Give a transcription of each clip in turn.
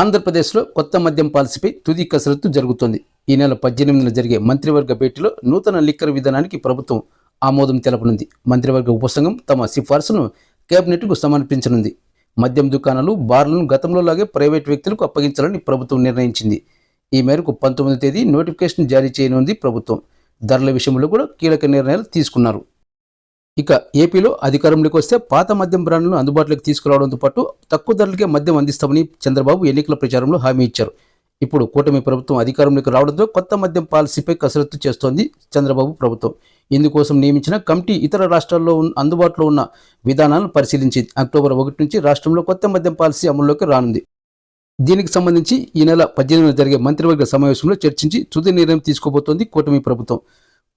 ఆంధ్రప్రదేశ్లో కొత్త మద్యం పాలసీపై తుది కసరత్తు జరుగుతోంది. ఈ నెల పద్దెనిమిదిన జరిగే మంత్రివర్గ భేటీలో నూతన లిక్కర్ విధానానికి ప్రభుత్వం ఆమోదం తెలపనుంది. మంత్రివర్గ ఉపసంఘం తమ సిఫార్సును కేబినెట్కు సమర్పించనుంది. మద్యం దుకాణాలు బార్లను గతంలో లాగే ప్రైవేట్ వ్యక్తులకు అప్పగించాలని ప్రభుత్వం నిర్ణయించింది. ఈ మేరకు పంతొమ్మిదో తేదీ నోటిఫికేషన్ జారీ చేయనుంది ప్రభుత్వం. ధరల విషయంలో కూడా కీలక నిర్ణయాలు తీసుకున్నారు. ఇక ఏపీలో అధికారంలోకి వస్తే పాత మద్యం బ్రాండ్లను అందుబాటులోకి తీసుకురావడంతో పాటు తక్కువ ధరలకే మద్యం అందిస్తామని చంద్రబాబు ఎన్నికల ప్రచారంలో హామీ ఇచ్చారు. ఇప్పుడు కూటమి ప్రభుత్వం అధికారంలోకి రావడంతో కొత్త మద్యం పాలసీపై కసరత్తు చేస్తోంది చంద్రబాబు ప్రభుత్వం. ఇందుకోసం నియమించిన కమిటీ ఇతర రాష్ట్రాల్లో ఉన్న అందుబాటులో ఉన్న విధానాలను పరిశీలించింది. అక్టోబర్ ఒకటి నుంచి రాష్ట్రంలో కొత్త మద్యం పాలసీ అమల్లోకి రానుంది. దీనికి సంబంధించి ఈ నెల పద్దెనిమిదిన జరిగే మంత్రివర్గ సమావేశంలో చర్చించి తుది నిర్ణయం తీసుకోబోతోంది కూటమి ప్రభుత్వం.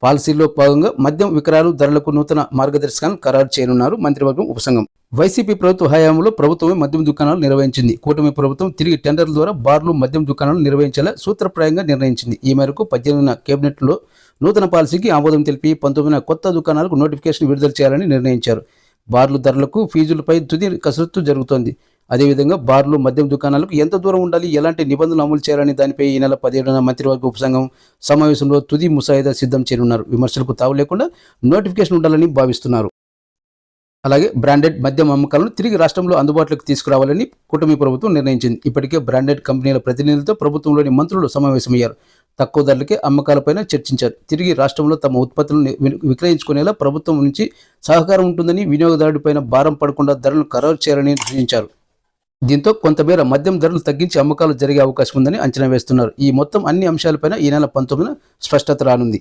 పాలసీలో భాగంగా మద్యం విక్రయాలు ధరలకు నూతన మార్గదర్శకాలను ఖరారు చేయనున్నారు మంత్రివర్గం ఉపసంఘం. వైసీపీ ప్రభుత్వ హయాంలో ప్రభుత్వమే మద్యం దుకాణాలు నిర్వహించింది. కూటమి ప్రభుత్వం తిరిగి టెండర్ల ద్వారా బార్లు మద్యం దుకాణాలు నిర్వహించేలా సూత్రప్రాయంగా నిర్ణయించింది. ఈ మేరకు పద్దెనిమిదిన కేబినెట్లో నూతన పాలసీకి ఆమోదం తెలిపి పంతొమ్మిదిన కొత్త దుకాణాలకు నోటిఫికేషన్ విడుదల చేయాలని నిర్ణయించారు. బార్లు ధరలకు ఫీజులపై తుది కసరత్తు జరుగుతోంది. అదేవిధంగా బార్లు మద్యం దుకాణాలకు ఎంత దూరం ఉండాలి ఎలాంటి నిబంధనలు అమలు చేయాలని దానిపై ఈ నెల పదిహేడున మంత్రివర్గ ఉపసంఘం సమావేశంలో తుది ముసాయిదా సిద్ధం చేయనున్నారు. విమర్శలకు తావు లేకుండా నోటిఫికేషన్ ఉండాలని భావిస్తున్నారు. అలాగే బ్రాండెడ్ మద్యం అమ్మకాలను తిరిగి రాష్ట్రంలో అందుబాటులోకి తీసుకురావాలని కూటమి ప్రభుత్వం నిర్ణయించింది. ఇప్పటికే బ్రాండెడ్ కంపెనీల ప్రతినిధులతో ప్రభుత్వంలోని మంత్రులు సమావేశమయ్యారు. తక్కువ ధరలకే అమ్మకాలపైన చర్చించారు. తిరిగి రాష్ట్రంలో తమ ఉత్పత్తులను వి- విక్రయించుకునేలా ప్రభుత్వం నుంచి సహకారం ఉంటుందని వినియోగదారుడిపైన భారం పడకుండా ధరలను ఖరారు చేయాలని నిర్ణయించారు. దీంతో కొంతమేర మద్యం ధరలు తగ్గించి అమ్మకాలు జరిగే అవకాశం ఉందని అంచనా వేస్తున్నారు. ఈ మొత్తం అన్ని అంశాలపైన ఈ నెల పంతొమ్మిదిన స్పష్టత రానుంది.